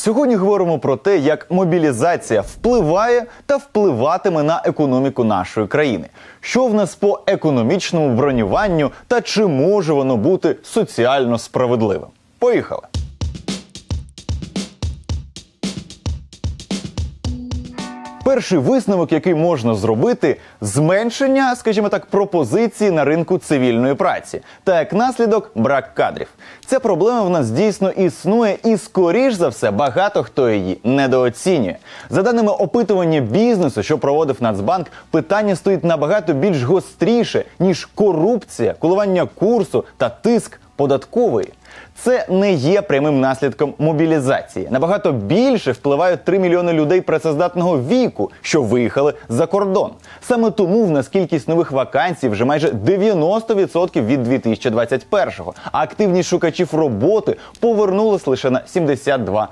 Сьогодні говоримо про те, як мобілізація впливає та впливатиме на економіку нашої країни. Що в нас по економічному бронюванню та чи може воно бути соціально справедливим? Поїхали! Перший висновок, який можна зробити, зменшення, скажімо так, пропозиції на ринку цивільної праці, та як наслідок брак кадрів. Ця проблема в нас дійсно існує, і скоріш за все багато хто її недооцінює. За даними опитування бізнесу, що проводив Нацбанк, питання стоїть набагато більш гостріше ніж корупція, коливання курсу та тиск податкової. Це не є прямим наслідком мобілізації. Набагато більше впливають 3 мільйони людей працездатного віку, що виїхали за кордон. Саме тому в нас кількість нових вакансій вже майже 90% від 2021-го. А активність шукачів роботи повернулась лише на 72%.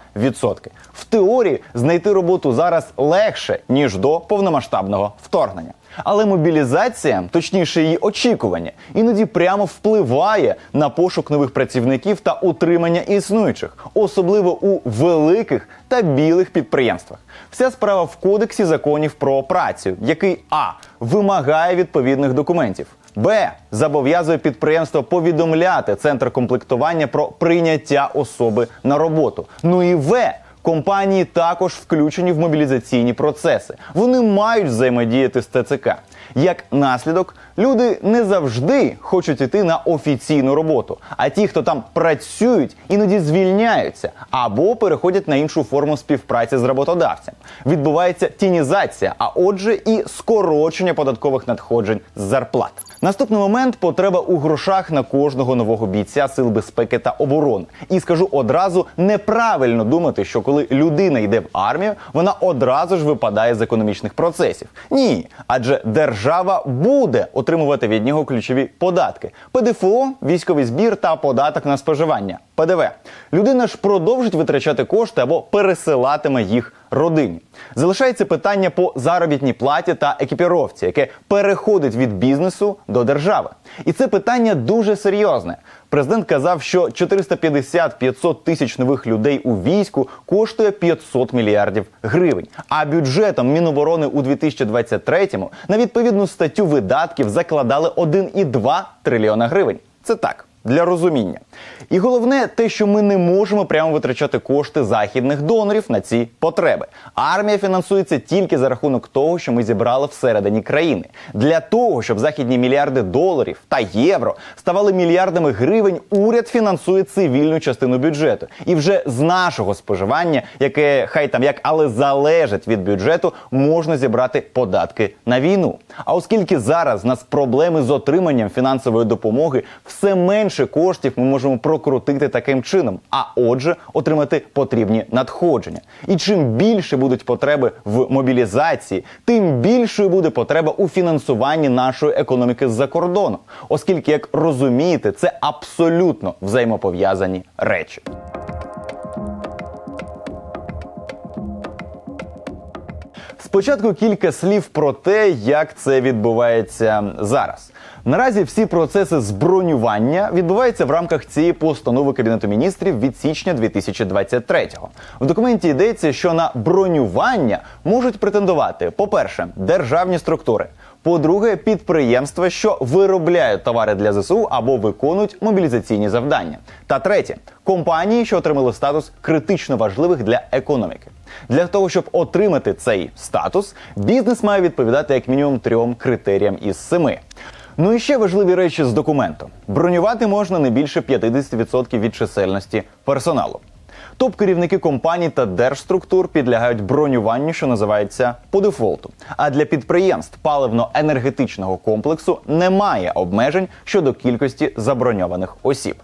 В теорії знайти роботу зараз легше ніж до повномасштабного вторгнення. Але мобілізація, точніше її очікування, іноді прямо впливає на пошук нових працівників та утримання існуючих, особливо у великих та білих підприємствах. Вся справа в кодексі законів про працю, який а вимагає відповідних документів. Б. Зобов'язує підприємство повідомляти центр комплектування про прийняття особи на роботу. Ну і В. Компанії також включені в мобілізаційні процеси. Вони мають взаємодіяти з ТЦК. Як наслідок, люди не завжди хочуть іти на офіційну роботу. А ті, хто там працюють, іноді звільняються або переходять на іншу форму співпраці з роботодавцем. Відбувається тінізація, а отже, і скорочення податкових надходжень з зарплат. Наступний момент потреба у грошах на кожного нового бійця сил безпеки та оборони. І скажу одразу неправильно думати, що коли людина йде в армію, вона одразу ж випадає з економічних процесів. Ні, адже держава буде отримувати від нього ключові податки: ПДФО, військовий збір та податок на споживання. ПДВ. Людина ж продовжить витрачати кошти або пересилатиме їх родині. Залишається питання по заробітній платі та екіпіровці, яке переходить від бізнесу до держави. І це питання дуже серйозне. Президент казав, що 450-500 тисяч нових людей у війську коштує 500 мільярдів гривень. А бюджетом Міноборони у 2023-му на відповідну статтю видатків закладали 1,2 трильйона гривень. Це так. Для розуміння. І головне те, що ми не можемо прямо витрачати кошти західних донорів на ці потреби. Армія фінансується тільки за рахунок того, що ми зібрали всередині країни. Для того, щоб західні мільярди доларів та євро ставали мільярдами гривень, уряд фінансує цивільну частину бюджету. І вже з нашого споживання, яке хай там як, але залежить від бюджету, можна зібрати податки на війну. А оскільки зараз в нас проблеми з отриманням фінансової допомоги, все менше коштів ми можемо прокрутити таким чином, а отже, отримати потрібні надходження. І чим більше будуть потреби в мобілізації, тим більшою буде потреба у фінансуванні нашої економіки з-за кордону, оскільки, як розумієте, це абсолютно взаємопов'язані речі. Спочатку кілька слів про те, як це відбувається зараз. Наразі всі процеси збронювання відбуваються в рамках цієї постанови Кабінету міністрів від січня 2023-го. В документі йдеться, що на бронювання можуть претендувати, по-перше, державні структури. По-друге, підприємства, що виробляють товари для ЗСУ або виконують мобілізаційні завдання. Та третє компанії, що отримали статус критично важливих для економіки. Для того щоб отримати цей статус, бізнес має відповідати як мінімум трьом критеріям із семи. Ну і ще важливі речі з документу: бронювати можна не більше 50% від чисельності персоналу. Топ-керівники компаній та держструктур підлягають бронюванню, що називається по дефолту. А для підприємств паливно-енергетичного комплексу немає обмежень щодо кількості заброньованих осіб.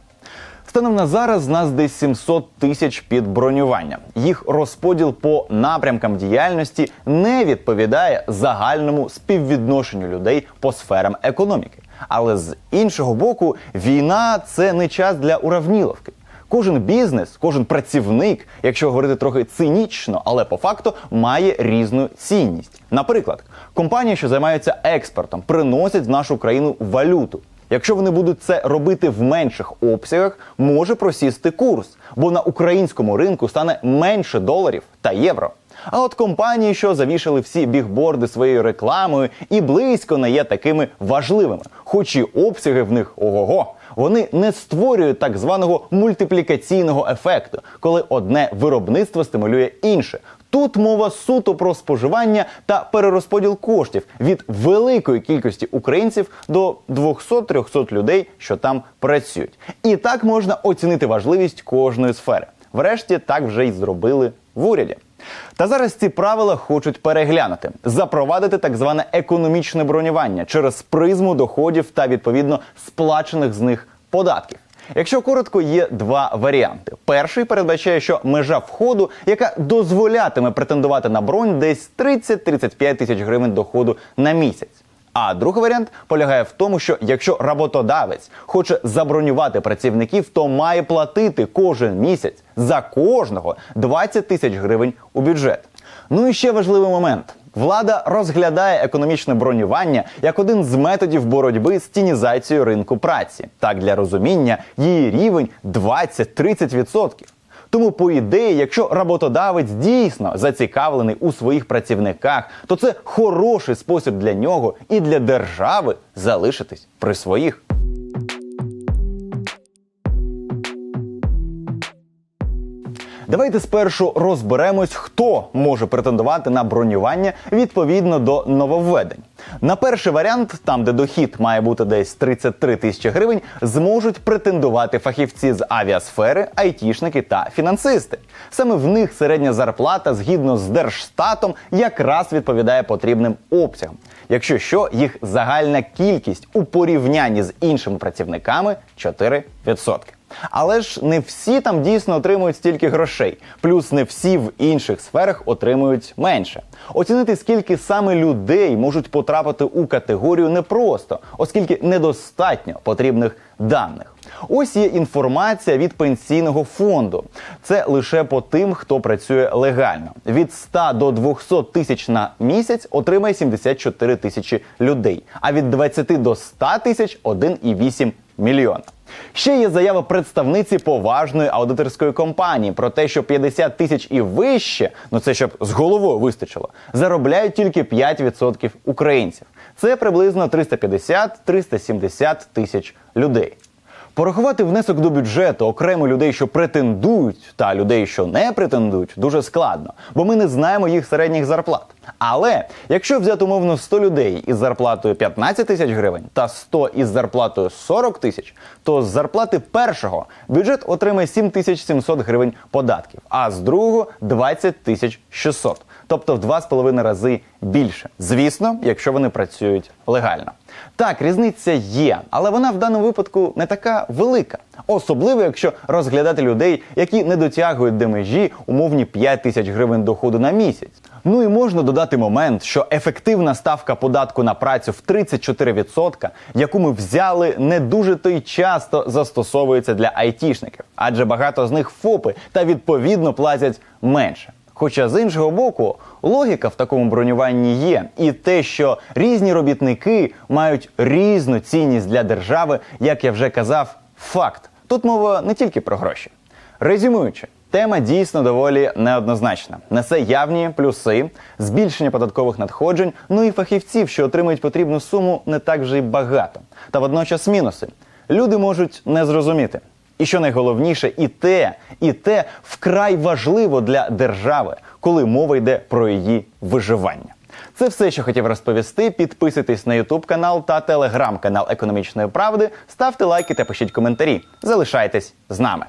Станом на зараз нас десь 700 тисяч під бронювання. Їх розподіл по напрямкам діяльності не відповідає загальному співвідношенню людей по сферам економіки. Але з іншого боку, війна це не час для уравніловки. Кожен бізнес, кожен працівник, якщо говорити трохи цинічно, але по факту має різну цінність. Наприклад, компанії, що займаються експортом, приносять в нашу країну валюту. Якщо вони будуть це робити в менших обсягах, може просісти курс, бо на українському ринку стане менше доларів та євро. А от компанії, що завішали всі бігборди своєю рекламою, і близько не є такими важливими, хоч і обсяги в них ого-го. Вони не створюють так званого мультиплікаційного ефекту, коли одне виробництво стимулює інше. Тут мова суто про споживання та перерозподіл коштів від великої кількості українців до 200-300 людей, що там працюють. І так можна оцінити важливість кожної сфери. Врешті так вже й зробили в уряді. Та зараз ці правила хочуть переглянути, запровадити так зване економічне бронювання через призму доходів та відповідно сплачених з них податків. Якщо коротко, є два варіанти. Перший передбачає, що межа входу, яка дозволятиме претендувати на бронь, десь 30-35 тисяч гривень доходу на місяць. А другий варіант полягає в тому, що якщо роботодавець хоче забронювати працівників, то має платити кожен місяць за кожного 20 тисяч гривень у бюджет. Ну і ще важливий момент. Влада розглядає економічне бронювання як один з методів боротьби з тінізацією ринку праці. Так, для розуміння, її рівень 20-30%. Тому, по ідеї, якщо роботодавець дійсно зацікавлений у своїх працівниках, то це хороший спосіб для нього і для держави залишитись при своїх. Давайте спершу розберемось, хто може претендувати на бронювання відповідно до нововведень. На перший варіант, там де дохід має бути десь 33 тисячі гривень, зможуть претендувати фахівці з авіасфери, айтішники та фінансисти. Саме в них середня зарплата згідно з держстатом якраз відповідає потрібним обсягам. Якщо що, їх загальна кількість у порівнянні з іншими працівниками 4%. Але ж не всі там дійсно отримують стільки грошей, плюс не всі в інших сферах отримують менше. Оцінити, скільки саме людей можуть потрапити у категорію непросто, оскільки недостатньо потрібних даних. Ось є інформація від пенсійного фонду. Це лише по тим, хто працює легально. Від 100 до 200 тисяч на місяць отримає 74 тисячі людей, а від 20 до 100 тисяч 1,8 мільйона. Ще є заява представниці поважної аудиторської компанії про те, що 50 тисяч і вище, ну це щоб з головою вистачило, заробляють тільки 5% українців. Це приблизно 350-370 тисяч людей. Порахувати внесок до бюджету окремо людей, що претендують, та людей, що не претендують, дуже складно, бо ми не знаємо їх середніх зарплат. Але якщо взяти умовно 100 людей із зарплатою 15 тисяч гривень та 100 із зарплатою 40 тисяч, то з зарплати першого бюджет отримає 7700 гривень податків, а з другого 20 тисяч 600. Тобто в два з половиною рази більше. Звісно, якщо вони працюють легально. Так, різниця є, але вона в даному випадку не така велика. Особливо, якщо розглядати людей, які не дотягують до межі умовні 5 тисяч гривень доходу на місяць. Ну і можна додати момент, що ефективна ставка податку на працю в 34%, яку ми взяли, не дуже то й часто застосовується для айтішників, адже багато з них ФОПи та відповідно платять менше. Хоча з іншого боку, логіка в такому бронюванні є, і те, що різні робітники мають різну цінність для держави, як я вже казав, факт. Тут мова не тільки про гроші. Резюмуючи, тема дійсно доволі неоднозначна. Несе явні плюси, збільшення податкових надходжень, ну і фахівців, що отримують потрібну суму, не так вже й багато. Та водночас мінуси. Люди можуть не зрозуміти. І що найголовніше, і те, і те вкрай важливо для держави, коли мова йде про її виживання. Це все, що хотів розповісти. Підписуйтесь на Ютуб канал та телеграм-канал економічної правди. Ставте лайки та пишіть коментарі. Залишайтесь з нами.